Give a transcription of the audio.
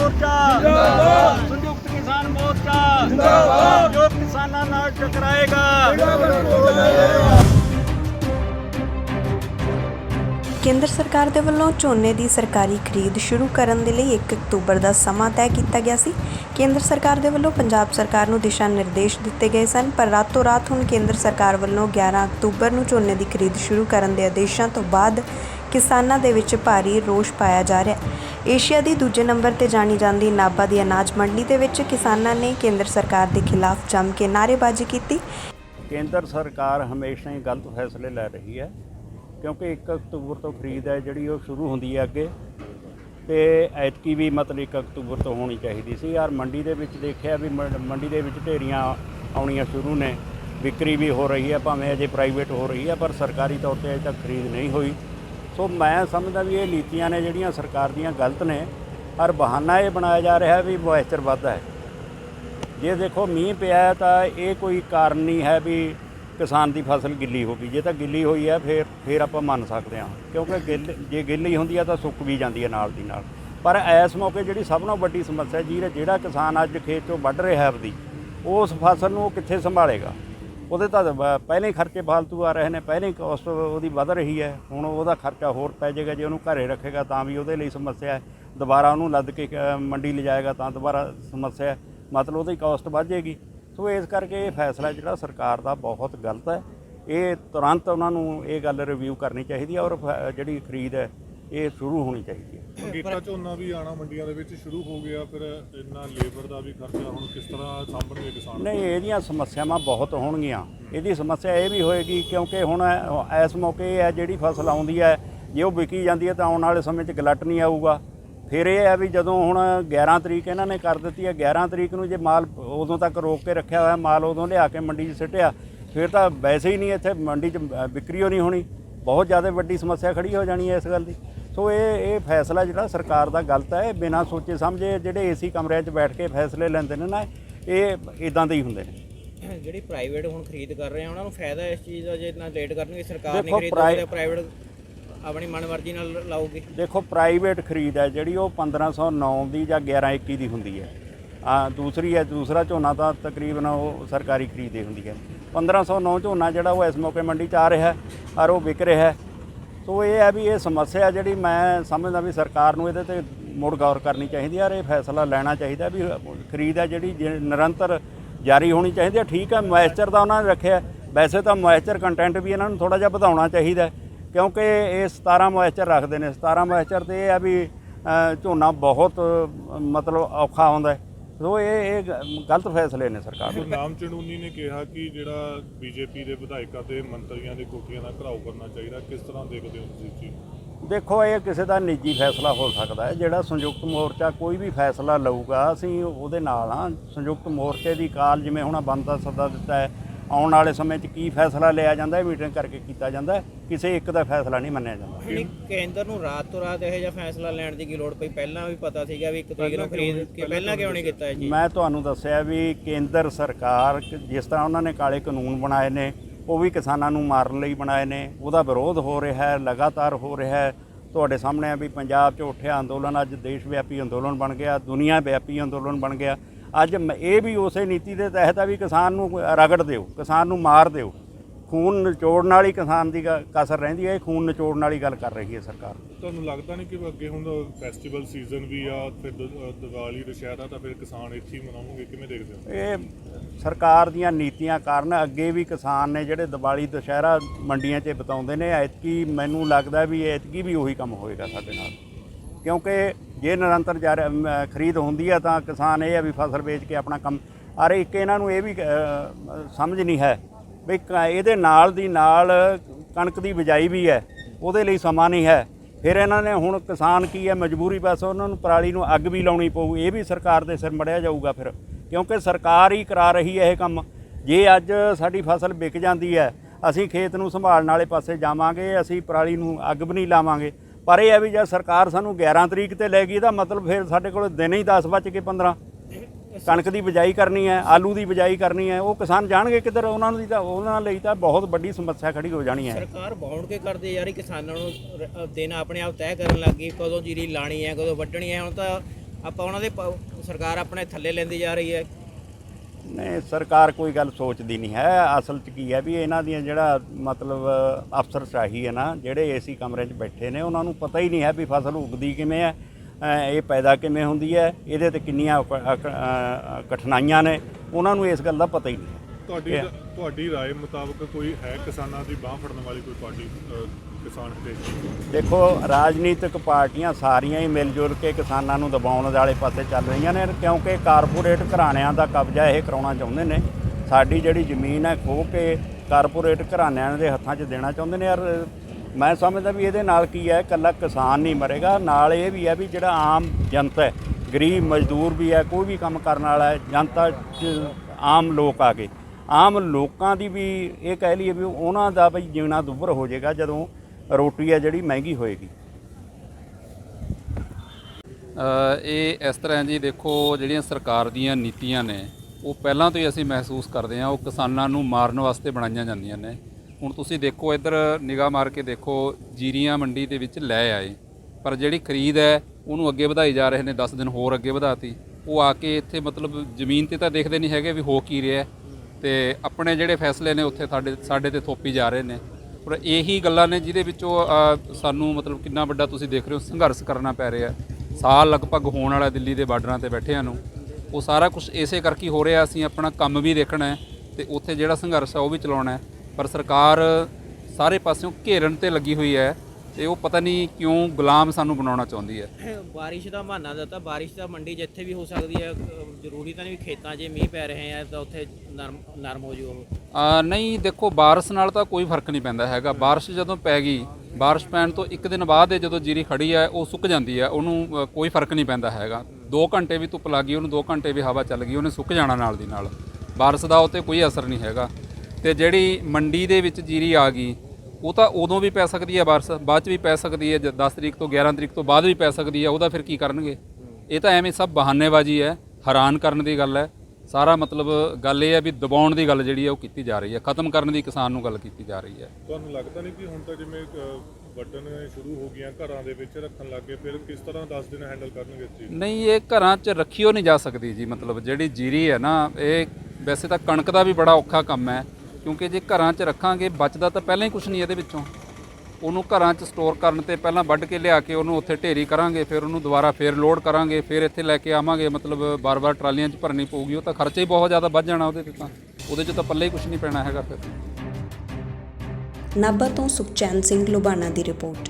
ਮੋਰਚਾ। ਜਿੰਦਾਬਾਦ। ਸੰਯੁਕਤ ਕਿਸਾਨ ਮੋਰਚਾ। ਜਿੰਦਾਬਾਦ। ਜੋ ਕਿਸਾਨਾਂ ਨਾਲ ਟਕਰਾਏਗਾ। ਕੇਂਦਰ ਸਰਕਾਰ ਦੇ ਵੱਲੋਂ ਝੋਨੇ ਦੀ ਸਰਕਾਰੀ ਖਰੀਦ ਸ਼ੁਰੂ ਕਰਨ ਦੇ ਲਈ 1 ਅਕਤੂਬਰ ਦਾ ਸਮਾਂ ਤੈਅ ਕੀਤਾ ਗਿਆ ਸੀ। ਕੇਂਦਰ ਸਰਕਾਰ ਦੇ ਵੱਲੋਂ ਪੰਜਾਬ ਸਰਕਾਰ ਨੂੰ ਦਿਸ਼ਾ ਨਿਰਦੇਸ਼ ਦਿੱਤੇ ਗਏ ਸਨ ਪਰ ਰਾਤੋਂ ਰਾਤ ਹੁਣ ਕੇਂਦਰ ਸਰਕਾਰ ਵੱਲੋਂ 11 ਅਕਤੂਬਰ ਨੂੰ ਝੋਨੇ ਦੀ ਖਰੀਦ ਸ਼ੁਰੂ ਕਰਨ ਦੇ ਆਦੇਸ਼ਾਂ ਤੋਂ ਬਾਅਦ ਕਿਸਾਨਾਂ ਦੇ ਵਿੱਚ ਭਾਰੀ ਰੋਸ਼ ਪਾਇਆ ਜਾ ਰਿਹਾ ਹੈ। ਏਸ਼ੀਆ ਦੀ ਦੂਜੇ ਨੰਬਰ ਤੇ ਜਾਣੀ ਜਾਂਦੀ ਨਾਭਾ ਦੀ ਅਨਾਜ ਮੰਡੀ ਦੇ ਵਿੱਚ ਕਿਸਾਨਾਂ ਨੇ ਕੇਂਦਰ ਸਰਕਾਰ ਦੇ ਖਿਲਾਫ ਜੰਮ ਕੇ ਨਾਅਰੇਬਾਜ਼ੀ ਕੀਤੀ। ਕੇਂਦਰ ਸਰਕਾਰ ਹਮੇਸ਼ਾ ਹੀ ਗਲਤ ਫੈਸਲੇ ਲੈ ਰਹੀ ਹੈ, ਕਿਉਂਕਿ 1 ਅਕਤੂਬਰ ਤੋਂ ਖਰੀਦ ਹੈ ਜਿਹੜੀ ਉਹ ਸ਼ੁਰੂ ਹੁੰਦੀ ਹੈ ਅੱਗੇ, ਤੇ ਐਤਕੀ ਵੀ ਮਤਲਬ 1 ਅਕਤੂਬਰ ਤੋਂ ਹੋਣੀ ਚਾਹੀਦੀ ਸੀ। ਯਾਰ ਮੰਡੀ ਦੇ ਵਿੱਚ ਦੇਖਿਆ ਵੀ ਮੰਡ- ਮੰਡੀ ਦੇ ਵਿੱਚ ਢੇਰੀਆਂ ਆਉਣੀਆਂ ਸ਼ੁਰੂ ਨੇ, ਵਿਕਰੀ ਵੀ ਹੋ ਰਹੀ ਹੈ, ਭਾਵੇਂ ਅਜੇ ਪ੍ਰਾਈਵੇਟ ਹੋ ਰਹੀ ਹੈ, ਪਰ ਸਰਕਾਰੀ ਤੌਰ ਤੇ ਅਜੇ ਤੱਕ ਖਰੀਦ ਨਹੀਂ ਹੋਈ। ਸੋ ਮੈਂ ਸਮਝਦਾ ਵੀ ਇਹ ਨੀਤੀਆਂ ਨੇ ਜਿਹੜੀਆਂ ਸਰਕਾਰ ਦੀਆਂ ਗਲਤ ਨੇ ਔਰ ਬਹਾਨਾ ਇਹ ਬਣਾਇਆ ਜਾ ਰਿਹਾ ਵੀ ਮੋਇਸਚਰ ਵੱਧਦਾ ਹੈ। ਜੇ ਦੇਖੋ ਮੀਂਹ ਪਿਆ ਤਾਂ ਇਹ ਕੋਈ ਕਾਰਨ ਨਹੀਂ ਹੈ ਵੀ ਕਿਸਾਨ ਦੀ ਫਸਲ ਗਿੱਲੀ ਹੋ ਗਈ। ਜੇ ਤਾਂ ਗਿੱਲੀ ਹੋਈ ਹੈ, ਫਿਰ ਫਿਰ ਆਪਾਂ ਮੰਨ ਸਕਦੇ ਹਾਂ। ਕਿਉਂਕਿ ਗਿੱਲ, ਜੇ ਗਿੱਲੀ ਹੁੰਦੀ ਹੈ ਤਾਂ ਸੁੱਕ ਵੀ ਜਾਂਦੀ ਹੈ ਨਾਲ ਦੀ ਨਾਲ। ਪਰ ਇਸ ਮੌਕੇ ਜਿਹੜੀ ਸਭ ਤੋਂ ਵੱਡੀ ਸਮੱਸਿਆ ਜੀ ਜਿਹੜਾ ਕਿਸਾਨ ਅੱਜ ਖੇਤ ਚੋਂ ਵੱਢ ਰਿਹਾ ਆਪਦੀ, ਉਸ ਫਸਲ ਨੂੰ ਉਹ ਕਿੱਥੇ ਸੰਭਾਲੇਗਾ? ਉਹਦੇ ਤਾਂ ਬ- ਪਹਿਲੇ ਹੀ ਖਰਚੇ ਫਾਲਤੂ ਆ ਰਹੇ ਨੇ, ਪਹਿਲਾਂ ਹੀ ਕੋਸਟ ਉਹਦੀ ਵੱਧ ਰਹੀ ਹੈ। ਹੁਣ ਉਹਦਾ ਖਰਚਾ ਹੋਰ ਪੈ ਜਾਏਗਾ, ਜੇ ਉਹਨੂੰ ਘਰੇ ਰੱਖੇਗਾ ਤਾਂ ਵੀ ਉਹਦੇ ਲਈ ਸਮੱਸਿਆ ਹੈ। ਦੁਬਾਰਾ ਉਹਨੂੰ ਲੱਦ ਕੇ ਮੰਡੀ ਲਿਜਾਏਗਾ ਤਾਂ ਦੁਬਾਰਾ ਸਮੱਸਿਆ ਹੈ। ਮਤਲਬ ਉਹਦੀ ਕਾਸਟ ਵੱਧ ਜਾਏਗੀ। ਸੋ ਇਸ ਕਰਕੇ ਇਹ ਫੈਸਲਾ ਜਿਹੜਾ ਸਰਕਾਰ ਦਾ ਬਹੁਤ ਗਲਤ ਹੈ। ਇਹ ਤੁਰੰਤ ਉਹਨਾਂ ਨੂੰ ਇਹ ਗੱਲ ਰਿਵਿਊ ਕਰਨੀ ਚਾਹੀਦੀ ਹੈ ਔਰ ਜਿਹੜੀ ਖਰੀਦ ਹੈ ਇਹ ਸ਼ੁਰੂ ਹੋਣੀ ਚਾਹੀਦੀ ਹੈ। ਅਗੇਤਾ ਝੋਨਾ ਵੀ ਆਣਾ ਮੰਡੀਆਂ ਦੇ ਵਿੱਚ ਸ਼ੁਰੂ ਹੋ ਗਿਆ ਫਿਰ ਇੰਨਾ ਲੇਬਰ ਦਾ ਵੀ ਖਰਚਾ ਹੁਣ ਕਿਸ ਤਰ੍ਹਾਂ ਸਾਂਭਣਗੇ ਕਿਸਾਨ? ਨਹੀਂ ਇਹਦੀਆਂ ਸਮੱਸਿਆਵਾਂ ਬਹੁਤ ਹੋਣਗੀਆਂ। ਇਹਦੀ ਸਮੱਸਿਆ ਇਹ ਵੀ ਹੋਏਗੀ ਕਿਉਂਕਿ ਹੁਣ ਇਸ ਮੌਕੇ ਇਹ ਹੈ ਜਿਹੜੀ ਫਸਲ ਆਉਂਦੀ ਹੈ ਜੇ ਉਹ ਵਿਕੀ ਜਾਂਦੀ ਹੈ ਤਾਂ ਆਉਣ ਵਾਲੇ ਸਮੇਂ 'ਚ ਗਲਟ ਨਹੀਂ ਆਊਗਾ। ਫਿਰ ਇਹ ਹੈ ਵੀ ਜਦੋਂ ਹੁਣ 11 ਤਰੀਕ ਇਹਨਾਂ ਨੇ ਕਰ ਦਿੱਤੀ ਹੈ 11 ਤਰੀਕ ਨੂੰ ਜੇ ਮਾਲ ਉਦੋਂ ਤੱਕ ਰੋਕ ਕੇ ਰੱਖਿਆ ਹੋਇਆ ਮਾਲ ਉਦੋਂ ਲਿਆ ਕੇ ਮੰਡੀ 'ਚ ਸਿੱਟਿਆ ਫਿਰ ਤਾਂ ਵੈਸੇ ਹੀ ਨਹੀਂ ਇੱਥੇ ਮੰਡੀ 'ਚ ਵਿਕਰੀ ਨਹੀਂ ਹੋਣੀ। ਬਹੁਤ ਜ਼ਿਆਦਾ ਵੱਡੀ ਸਮੱਸਿਆ ਖੜੀ ਹੋ ਜਾਣੀ ਹੈ ਇਸ ਗੱਲ ਦੀ। ਸੋ ਇਹ ਇਹ ਫੈਸਲਾ ਜਿਹੜਾ ਸਰਕਾਰ ਦਾ ਗਲਤ ਹੈ ਬਿਨਾਂ ਸੋਚੇ ਸਮਝੇ ਜਿਹੜੇ ਏਸੀ ਕਮਰਿਆਂ 'ਚ ਬੈਠ ਕੇ ਫੈਸਲੇ ਲੈਂਦੇ ਨੇ ਨਾ ਇਹ ਇਦਾਂ ਦੇ ਹੀ ਹੁੰਦੇ ਨੇ। ਜਿਹੜੀ ਪ੍ਰਾਈਵੇਟ ਹੁਣ ਖਰੀਦ ਕਰ ਰਹੇ ਆ ਉਹਨਾਂ ਨੂੰ ਫਾਇਦਾ ਇਸ ਚੀਜ਼ ਦਾ ਜੇ ਇਤਨਾ ਲੇਟ ਕਰਨਗੇ ਸਰਕਾਰ ਨਹੀਂ ਖਰੀਦੂਗੀ ਤਾਂ ਪ੍ਰਾਈਵੇਟ ਆਪਣੀ ਮਨਮਰਜ਼ੀ ਨਾਲ ਲਾਊਗੀ। ਦੇਖੋ ਪ੍ਰਾਈਵੇਟ ਖਰੀਦ ਹੈ ਜਿਹੜੀ ਉਹ 1509 ਦੀ ਜਾਂ 1121 ਦੀ ਹੁੰਦੀ ਹੈ। ਆ ਦੂਸਰੀ ਹੈ ਦੂਸਰਾ ਝੋਨਾ ਤਾਂ ਤਕਰੀਬਨ ਉਹ ਸਰਕਾਰੀ ਖਰੀਦ ਹੀ ਹੁੰਦੀ ਹੈ। 1509 ਝੋਨਾ ਜਿਹੜਾ ਉਹ ਇਸ ਮੌਕੇ ਮੰਡੀ 'ਚ ਆ ਰਿਹਾ ਔਰ ਉਹ ਵਿਕ ਰਿਹਾ ਹੈ। ਸੋ ਇਹ ਹੈ ਵੀ ਇਹ ਸਮੱਸਿਆ ਜਿਹੜੀ ਮੈਂ ਸਮਝਦਾ ਵੀ ਸਰਕਾਰ ਨੂੰ ਇਹਦੇ ਤੇ ਮੁੜ ਗੌਰ ਕਰਨੀ ਚਾਹੀਦੀ ਹੈ ਔਰ ਇਹ ਫੈਸਲਾ ਲੈਣਾ ਚਾਹੀਦਾ ਵੀ ਖਰੀਦ ਹੈ ਜਿਹੜੀ ਜੇ ਨਿਰੰਤਰ ਜਾਰੀ ਹੋਣੀ ਚਾਹੀਦੀ ਹੈ ਠੀਕ ਹੈ ਮੋਇਸਚਰ ਦਾ ਉਹਨਾਂ ਨੇ ਰੱਖਿਆ। ਵੈਸੇ ਤਾਂ ਮੋਇਸਚਰ ਕੰਟੈਂਟ ਵੀ ਇਹਨਾਂ ਨੂੰ ਥੋੜਾ ਜਿਹਾ ਵਧਾਉਣਾ ਚਾਹੀਦਾ ਕਿਉਂਕਿ ਇਹ 17 ਮੋਇਸਚਰ ਰੱਖਦੇ ਨੇ। 17 ਮੋਇਸਚਰ ਤੇ ਇਹ ਆ ਵੀ ਝੋਨਾ ਬਹੁਤ, ਮਤਲਬ ਔਖਾ ਹੁੰਦਾ ਹੈ। ਸੋ ਇਹ ਇਹ ਗ- ਗਲਤ ਫੈਸਲੇ ਨੇ ਸਰਕਾਰ ਦੇ। ਗੁਰਨਾਮ ਚੰਨੂਨੀ ਨੇ ਕਿਹਾ ਕਿ ਜਿਹੜਾ ਬੀਜੇਪੀ ਦੇ ਵਿਧਾਇਕਾਂ ਤੇ ਮੰਤਰੀਆਂ ਦੇ ਕੋਠੀਆਂ ਦਾ ਘਰਾਓ ਕਰਨਾ ਚਾਹੀਦਾ ਕਿਸ ਤਰ੍ਹਾਂ ਦੇਖਦੇ ਹੋ ਤੁਸੀਂ ਨੂੰ? ਦੇਖੋ ਇਹ ਕਿਸੇ ਦਾ ਨਿੱਜੀ ਫੈਸਲਾ ਹੋ ਸਕਦਾ ਹੈ। ਜਿਹੜਾ ਸੰਯੁਕਤ ਮੋਰਚਾ ਕੋਈ ਵੀ ਫੈਸਲਾ ਲਊਗਾ ਅਸੀਂ ਉਹਦੇ ਨਾਲ ਹਾਂ। ਸੰਯੁਕਤ ਮੋਰਚੇ ਦੀ ਕਾਲ ਜਿਵੇਂ ਹੁਣ ਬੰਦ ਦਾ ਸੱਦਾ ਦਿੱਤਾ ਹੈ ਆਉਣ ਵਾਲੇ ਸਮੇਂ 'ਚ ਕੀ ਫੈਸਲਾ ਲਿਆ ਜਾਂਦਾ ਹੈ ਮੀਟਿੰਗ ਕਰਕੇ ਕੀਤਾ ਜਾਂਦਾ ਹੈ ਕਿਸੇ ਇੱਕ ਦਾ ਫੈਸਲਾ ਨਹੀਂ ਮੰਨਿਆ ਜਾਂਦਾ। ਨਹੀਂ ਕੇਂਦਰ ਨੂੰ ਰਾਤ ਤੋਂ ਰਾਤ ਇਹੋ ਜਿਹਾ ਫੈਸਲਾ ਲੈਣ ਦੀ ਕੀ ਲੋੜ ਪਈ? ਪਹਿਲਾਂ ਵੀ ਪਤਾ ਸੀਗਾ ਵੀ ਇੱਕ ਤਰੀਕ ਨੂੰ ਖਰੀਦ ਕੇ ਪਹਿਲਾਂ ਕਿਉਂ ਨਹੀਂ ਕੀਤਾ ਜੀ ਮੈਂ ਤੁਹਾਨੂੰ ਦੱਸਿਆ ਵੀ ਕੇਂਦਰ ਸਰਕਾਰ ਜਿਸ ਤਰ੍ਹਾਂ ਉਹਨਾਂ ਨੇ ਕਾਲੇ ਕਾਨੂੰਨ ਬਣਾਏ ਨੇ ਉਹ ਵੀ ਕਿਸਾਨਾਂ ਨੂੰ ਮਾਰਨ ਲਈ ਬਣਾਏ ਨੇ। ਉਹਦਾ ਵਿਰੋਧ ਹੋ ਰਿਹਾ ਹੈ ਲਗਾਤਾਰ ਹੋ ਰਿਹਾ ਹੈ। ਤੁਹਾਡੇ ਸਾਹਮਣੇ ਆ ਵੀ ਪੰਜਾਬ 'ਚ ਉੱਠਿਆ ਅੰਦੋਲਨ ਅੱਜ ਦੇਸ਼ ਵਿਆਪੀ ਅੰਦੋਲਨ ਬਣ ਗਿਆ ਦੁਨੀਆ ਵਿਆਪੀ ਅੰਦੋਲਨ ਬਣ ਗਿਆ। ਅੱਜ ਮ- ਇਹ ਵੀ ਉਸੇ ਨੀਤੀ ਦੇ ਤਹਿਤ ਆ ਵੀ ਕਿਸਾਨ ਨੂੰ ਰਗੜ ਦਿਓ ਕਿਸਾਨ ਨੂੰ ਮਾਰ ਦਿਓ। ਖੂਨ ਨਿਚੋੜਨ ਵਾਲੀ ਕਿਸਾਨ ਦੀ ਕਸਰ ਰਹਿੰਦੀ ਹੈ ਇਹ ਖੂਨ ਨਿਚੋੜਨ ਵਾਲੀ ਗੱਲ ਕਰ ਰਹੀ ਹੈ ਸਰਕਾਰ। ਤੁਹਾਨੂੰ ਲੱਗਦਾ ਨਹੀਂ ਕਿ ਅੱਗੇ ਹੁਣ ਫੈਸਟੀਵਲ ਸੀਜ਼ਨ ਵੀ ਆ ਫਿਰ ਦੀਵਾਲੀ ਦੁਸ਼ਹਿਰਾ ਤਾਂ ਫਿਰ ਕਿਸਾਨ ਇੱਥੇ ਹੀ ਮਨਾਉਣਗੇ? ਕਿਵੇਂ ਦੇਖਦੇ ਹੋ? ਇਹ ਸਰਕਾਰ ਦੀਆਂ ਨੀਤੀਆਂ ਕਾਰਨ ਅੱਗੇ ਵੀ ਕਿਸਾਨ ਨੇ ਜਿਹੜੇ ਦੀਵਾਲੀ ਦੁਸ਼ਹਿਰਾ ਮੰਡੀਆਂ 'ਚ ਬਿਤਾਉਂਦੇ ਨੇ ਐਤਕੀ ਮੈਨੂੰ ਲੱਗਦਾ ਵੀ ਐਤਕੀ ਵੀ ਉਹੀ ਕੰਮ ਹੋਏਗਾ ਸਾਡੇ ਨਾਲ। ਕਿਉਂਕਿ ਜੇ ਨਿਰੰਤਰ ਜਾਰੀ- ਅਮ, ਖਰੀਦ ਹੁੰਦੀ ਹੈ ਤਾਂ ਕਿਸਾਨ ਇਹ ਹੈ ਵੀ ਫਸਲ ਵੇਚ ਕੇ ਆਪਣਾ ਕੰਮ ਅਰ ਇੱਕ ਇਹਨਾਂ ਨੂੰ ਇਹ ਵੀ ਅ, ਸਮਝ ਨਹੀਂ ਹੈ ਵੀ ਕ- ਇਹਦੇ ਨਾਲ ਦੀ ਨਾਲ ਕਣਕ ਦੀ ਬਿਜਾਈ ਵੀ ਹੈ ਉਹਦੇ ਲਈ ਸਮਾਂ ਨਹੀਂ ਹੈ। ਫਿਰ ਇਹਨਾਂ ਨੇ ਹੁਣ ਕਿਸਾਨ ਕੀ ਹੈ ਮਜਬੂਰੀ ਬਸ ਉਹਨਾਂ ਨੂੰ ਪਰਾਲੀ ਨੂੰ ਅੱਗ ਵੀ ਲਾਉਣੀ ਪਊ ਇਹ ਵੀ ਸਰਕਾਰ ਦੇ ਸਿਰ ਮੜਿਆ ਜਾਊਗਾ ਫਿਰ ਕਿਉਂਕਿ ਸਰਕਾਰ ਹੀ ਕਰਾ ਰਹੀ ਹੈ ਇਹ ਕੰਮ। ਜੇ ਅੱਜ ਸਾਡੀ ਫਸਲ ਵਿਕ ਜਾਂਦੀ ਹੈ ਅਸੀਂ ਖੇਤ ਨੂੰ ਸੰਭਾਲਣ ਵਾਲੇ ਪਾਸੇ ਜਾਵਾਂਗੇ ਅਸੀਂ ਪਰਾਲੀ ਨੂੰ ਅੱਗ ਵੀ ਨਹੀਂ ਲਾਵਾਂਗੇ ਪਰ ਇਹ ਹੈ ਵੀ ਜੇ ਸਰਕਾਰ ਸਾਨੂੰ 11 ਤਰੀਕ ਤੇ ਲੈ ਗਈ, ਇਹਦਾ ਮਤਲਬ ਫਿਰ ਸਾਡੇ ਕੋਲ ਦਿਨ ਹੀ 10 ਬਚ ਕੇ 15 ਕਣਕ ਦੀ ਬਿਜਾਈ ਕਰਨੀ ਹੈ, ਆਲੂ ਦੀ ਬਿਜਾਈ ਕਰਨੀ ਹੈ, ਉਹ ਕਿਸਾਨ ਜਾਣਗੇ ਕਿੱਧਰ, ਉਹਨਾਂ ਦੀ ਤਾਂ, ਉਹਨਾਂ ਲਈ ਤਾਂ ਬਹੁਤ ਵੱਡੀ ਸਮੱਸਿਆ ਖੜੀ ਹੋ ਜਾਣੀ ਹੈ। ਸਰਕਾਰ ਬੌਂਡ ਕੇ ਕਰਦੇ ਯਾਰ, ਇਹ ਕਿਸਾਨਾਂ ਨੂੰ ਦਿਨ ਆਪਣੇ ਆਪ ਤੈਅ ਕਰਨ ਲੱਗ ਗਈ, ਕਦੋਂ ਜੀਰੀ ਲਾਣੀ ਹੈ, ਕਦੋਂ ਵੱਢਣੀ ਹੈ, ਹੁਣ ਤਾਂ ਆਪਾਂ ਉਹਨਾਂ ਦੇ ਸਰਕਾਰ ਆਪਣੇ ਥੱਲੇ ਲੈਂਦੀ ਜਾ ਰਹੀ ਹੈ। ਨਹੀਂ ਸਰਕਾਰ ਕੋਈ ਗੱਲ ਸੋਚਦੀ ਨਹੀਂ ਹੈ ਅਸਲ 'ਚ ਕੀ ਹੈ ਵੀ ਇਹਨਾਂ ਦੀਆਂ ਜਿਹੜਾ ਮਤਲਬ ਅਫਸਰ ਸ਼ਾਹੀ ਹੈ ਨਾ ਜਿਹੜੇ ਏਸੀ ਕਮਰੇ 'ਚ ਬੈਠੇ ਨੇ ਉਹਨਾਂ ਨੂੰ ਪਤਾ ਹੀ ਨਹੀਂ ਹੈ ਵੀ ਫਸਲ ਉਗਦੀ ਕਿਵੇਂ ਹੈ ਅ, ਇਹ ਪੈਦਾ ਕਿਵੇਂ ਹੁੰਦੀ ਹੈ ਇਹਦੇ ਤੇ ਕਿੰਨੀਆਂ ਕ- ਅ, ਕ- ਅ, ਕਠਿਨਾਈਆਂ ਨੇ ਉਹਨਾਂ ਨੂੰ ਇਸ ਗੱਲ ਦਾ ਪਤਾ ਹੀ ਨਹੀਂ ਹੈ ਤੁਹਾਡੀ ਇਹ- ਤੁਹਾਡੀ رائے ਮੁਤਾਬਕ ਕੋਈ ਹੈ ਕਿਸਾਨਾਂ ਦੀ ਬਾਹ ਫੜਨ ਵਾਲੀ ਕੋਈ ਪਾਰਟੀ ਅ, ਕਿਸਾਨ ਹਿਤੇਸ਼ੀ ਦੇਖੋ, ਰਾਜਨੀਤਿਕ ਪਾਰਟੀਆਂ ਸਾਰੀਆਂ ਹੀ ਮਿਲ ਜੁਲ ਕੇ ਕਿਸਾਨਾਂ ਨੂੰ ਦਬਾਉਣ ਵਾਲੇ ਪਾਸੇ ਚੱਲ ਰਹੀਆਂ ਨੇ, ਕਿਉਂਕਿ ਕਾਰਪੋਰੇਟ ਘਰਾਣਿਆਂ ਦਾ ਕਬਜ਼ਾ ਇਹ ਕਰਾਉਣਾ ਚਾਹੁੰਦੇ ਨੇ। ਸਾਡੀ ਜਿਹੜੀ ਜ਼ਮੀਨ ਹੈ, ਖੋਹ ਕੇ ਕਾਰਪੋਰੇਟ ਘਰਾਣਿਆਂ ਦੇ ਹੱਥਾਂ 'ਚ ਦੇਣਾ ਚਾਹੁੰਦੇ ਨੇ। ਯਾਰ ਮੈਂ ਸਮਝਦਾ ਵੀ ਇਹਦੇ ਨਾਲ ਕੀ ਹੈ, ਇਕੱਲਾ ਕਿਸਾਨ ਨਹੀਂ ਮਰੇਗਾ। ਨਾਲ ਇਹ ਵੀ ਹੈ ਵੀ ਜਿਹੜਾ ਆਮ ਜਨਤਾ ਹੈ, ਗਰੀਬ ਮਜ਼ਦੂਰ ਵੀ ਹੈ, ਕੋਈ ਵੀ ਕੰਮ ਕਰਨ ਵਾਲਾ ਹੈ, ਜਨਤਾ 'ਚ ਆਮ ਲੋਕ ਆ ਗਏ। ਆਮ ਲੋਕਾਂ ਦੀ ਵੀ ਇਹ ਕਹਿ ਲਈਏ ਵੀ ਉਹਨਾਂ ਦਾ ਵੀ ਜੀਣਾ ਦੁੱਭਰ ਹੋ ਜਾਏਗਾ ਜਦੋਂ ਰੋਟੀ ਹੈ ਜਿਹੜੀ ਮਹਿੰਗੀ ਹੋਏਗੀ। ਇਹ ਇਸ ਤਰ੍ਹਾਂ ਜੀ ਦੇਖੋ, ਜਿਹੜੀਆਂ ਸਰਕਾਰ ਦੀਆਂ ਨੀਤੀਆਂ ਨੇ, ਉਹ ਪਹਿਲਾਂ ਤੋਂ ਹੀ ਅਸੀਂ ਮਹਿਸੂਸ ਕਰਦੇ ਹਾਂ, ਉਹ ਕਿਸਾਨਾਂ ਨੂੰ ਮਾਰਨ ਵਾਸਤੇ ਬਣਾਈਆਂ ਜਾਂਦੀਆਂ ਨੇ। ਹੁਣ ਤੁਸੀਂ ਦੇਖੋ, ਇੱਧਰ ਨਿਗਾਹ ਮਾਰ ਕੇ ਦੇਖੋ, ਜੀਰੀਆਂ ਮੰਡੀ ਦੇ ਵਿੱਚ ਲੈ ਆਏ। ਪਰ ਜਿਹੜੀ ਖਰੀਦ ਹੈ, ਉਹਨੂੰ ਅੱਗੇ ਵਧਾਈ ਜਾ ਰਹੇ ਨੇ 10 ਦਿਨ ਹੋਰ ਅੱਗੇ ਵਧਾਤੀ। ਉਹ ਆ ਕੇ ਇੱਥੇ ਮਤਲਬ ਜ਼ਮੀਨ ਤੇ ਤਾਂ ਦੇਖਦੇ ਨਹੀਂ ਹੈਗੇ ਵੀ ਹੋ ਕੀ ਰਿਹਾ। ਹੈ ਤੇ ਆਪਣੇ ਜਿਹੜੇ ਫੈਸਲੇ ਨੇ, ਉੱਥੇ ਸਾਡੇ ਸਾਡੇ ਤੇ ਥੋਪੀ ਜਾ ਰਹੇ ਨੇ। ਪਰ ਇਹੀ ਗੱਲਾਂ ਨੇ ਜਿਹਦੇ ਵਿੱਚੋਂ ਅ, ਸਾਨੂੰ ਮਤਲਬ ਕਿੰਨਾ ਵੱਡਾ ਤੁਸੀਂ ਦੇਖ ਰਹੇ ਹੋ ਸੰਘਰਸ਼ ਕਰਨਾ ਪੈ ਰਿਹਾ ਸਾਲ ਲਗਭਗ ਹੋਣ ਵਾਲਾ ਦਿੱਲੀ ਦੇ ਬਾਰਡਰਾਂ ਤੇ ਬੈਠਿਆਂ ਨੂੰ। ਉਹ ਸਾਰਾ ਕੁਝ ਇਸੇ ਕਰਕੇ ਹੀ ਹੋ ਰਿਹਾ ਅਸੀਂ ਆਪਣਾ ਕੰਮ ਵੀ ਦੇਖਣਾ ਹੈ ਤੇ ਉੱਥੇ ਜਿਹੜਾ ਸੰਘਰਸ਼ ਹੈ ਉਹ ਵੀ ਚਲਾਉਣਾ ਹੈ। ਪਰ ਸਰਕਾਰ ਸਾਰੇ ਪਾਸਿਓਂ ਘੇਰਨ ਤੇ ਲੱਗੀ ਹੋਈ ਹੈ ਤੇ ਉਹ ਪਤਾ ਨਹੀਂ ਕਿਉਂ ਗੁਲਾਮ ਸਾਨੂੰ ਬਣਾਉਣਾ ਚਾਹੁੰਦੀ ਹੈ। ਬਾਰਿਸ਼ ਦਾ ਬਹਾਨਾ ਦਿੱਤਾ। ਬਾਰਿਸ਼ ਤਾਂ ਮੰਡੀ ਜਿੱਥੇ ਵੀ ਹੋ ਸਕਦੀ ਹੈ ਜ਼ਰੂਰੀ ਤਾਂ ਨਹੀਂ ਵੀ ਖੇਤਾਂ 'ਚ ਮੀਂਹ ਪੈ ਰਹੇ ਆ ਤਾਂ ਉੱਥੇ ਨਰਮ ਨਰਮ ਹੋ ਜੂ ਉਹ। ਆ ਨਹੀਂ ਦੇਖੋ ਬਾਰਿਸ਼ ਨਾਲ ਤਾਂ ਕੋਈ ਫ਼ਰਕ ਨਹੀਂ ਪੈਂਦਾ ਹੈਗਾ। ਬਾਰਿਸ਼ ਜਦੋਂ ਪੈ ਗਈ ਬਾਰਿਸ਼ ਪੈਣ ਤੋਂ ਇੱਕ ਦਿਨ ਬਾਅਦ ਇਹ ਜਦੋਂ ਜੀਰੀ ਖੜੀ ਹੈ ਉਹ ਸੁੱਕ ਜਾਂਦੀ ਹੈ। ਉਹਨੂੰ ਅ, ਕੋਈ ਫ਼ਰਕ ਨਹੀਂ ਪੈਂਦਾ ਹੈਗਾ। 2 ਘੰਟੇ ਵੀ ਧੁੱਪ ਲੱਗ ਗਈ ਉਹਨੂੰ 2 ਘੰਟੇ ਵੀ ਹਵਾ ਚੱਲ ਗਈ ਉਹਨੇ ਸੁੱਕ ਜਾਣਾ ਨਾਲ ਦੀ ਨਾਲ। ਬਾਰਿਸ਼ ਦਾ ਉੱਤੇ ਕੋਈ ਅਸਰ ਨਹੀਂ ਹੈਗਾ। ਤੇ ਜਿਹੜੀ ਮੰਡੀ ਦੇ ਵਿੱਚ ਜੀਰੀ ਆ ਗਈ ਉਹ ਤਾਂ ਉਦੋਂ ਵੀ ਪੈ ਸਕਦੀ ਹੈ ਬਾਰਿਸ਼ ਬਾਅਦ ਚ ਵੀ ਪੈ ਸਕਦੀ ਹੈ ਜ- 10 ਤਰੀਕ ਤੋਂ 11 ਤਰੀਕ ਤੋਂ ਬਾਅਦ ਵੀ ਪੈ ਸਕਦੀ ਹੈ ਉਹਦਾ ਫਿਰ ਕੀ ਕਰਨਗੇ? ਇਹ ਤਾਂ ਐਵੇਂ ਸਭ ਬਹਾਨੇਬਾਜ਼ੀ ਹੈ ਹੈਰਾਨ ਕਰਨ ਦੀ ਗੱਲ ਹੈ। ਸਾਰਾ ਮਤਲਬ ਗੱਲ ਇਹ ਹੈ ਵੀ ਦਬਾਉਣ ਦੀ ਗੱਲ ਜਿਹੜੀ ਹੈ ਉਹ ਕੀਤੀ ਜਾ ਰਹੀ ਹੈ ਖਤਮ ਕਰਨ ਦੀ ਕਿਸਾਨ ਨੂੰ ਗੱਲ ਕੀਤੀ ਜਾ ਰਹੀ ਹੈ। ਤੁਹਾਨੂੰ ਲੱਗਦਾ ਨਹੀਂ ਕਿ ਹੁਣ ਤਾਂ ਜਿਵੇਂ ਵੱਢਣ ਸ਼ੁਰੂ ਹੋ ਗਈਆਂ ਘਰਾਂ ਦੇ ਵਿੱਚ ਰੱਖਣ ਲੱਗੇ ਫਿਰ ਕਿਸ ਤਰ੍ਹਾਂ 10 ਦਿਨ ਹੈਂਡਲ ਕਰਨਗੇ ਚੀਜ਼? ਨਹੀਂ ਇਹ ਘਰਾਂ 'ਚ ਰੱਖੀਓ ਨਹੀਂ ਜਾ ਸਕਦੀ ਜੀ ਮਤਲਬ ਜਿਹੜੀ ਜੀਰੀ ਹੈ ਨਾ ਇਹ ਵੈਸੇ ਤਾਂ ਕਣਕ ਦਾ ਵੀ ਬੜਾ ਔਖਾ ਕੰਮ ਹੈ। ਕਿਉਂਕਿ ਜੇ ਘਰਾਂ 'ਚ ਰੱਖਾਂਗੇ, ਬਚਦਾ ਤਾਂ ਪਹਿਲਾਂ ਹੀ ਕੁਝ ਨਹੀਂ ਇਹਦੇ ਵਿੱਚੋਂ। ਉਹਨੂੰ ਘਰਾਂ 'ਚ ਸਟੋਰ ਕਰਨ ਤੇ ਪਹਿਲਾਂ ਵੱਢ ਕੇ ਲਿਆ ਕੇ ਉਹਨੂੰ ਉੱਥੇ ਢੇਰੀ ਕਰਾਂਗੇ, ਫਿਰ ਉਹਨੂੰ ਦੁਬਾਰਾ ਫੇਰ ਲੋਡ ਕਰਾਂਗੇ, ਫਿਰ ਇੱਥੇ ਲੈ ਕੇ ਆਵਾਂਗੇ, ਮਤਲਬ ਬਾਰ-ਬਾਰ ਟਰਾਲੀਆਂ 'ਚ ਭਰਨੀ ਪਊਗੀ। ਉਹ ਤਾਂ ਖਰਚਾ ਹੀ ਬਹੁਤ ਜ਼ਿਆਦਾ ਵੱਧ ਜਾਣਾ ਉਹਦੇ ਤੇ ਤਾਂ। ਉਹਦੇ 'ਚ ਤਾਂ ਪੱਲੇ ਹੀ ਕੁਝ ਨਹੀਂ ਪੈਣਾ ਹੈਗਾ ਫਿਰ। ਨਾਭਾ ਤੋਂ ਸੁਖਚੈਨ ਸਿੰਘ ਲੁਬਾਣਾ ਦੀ ਰਿਪੋਰਟ।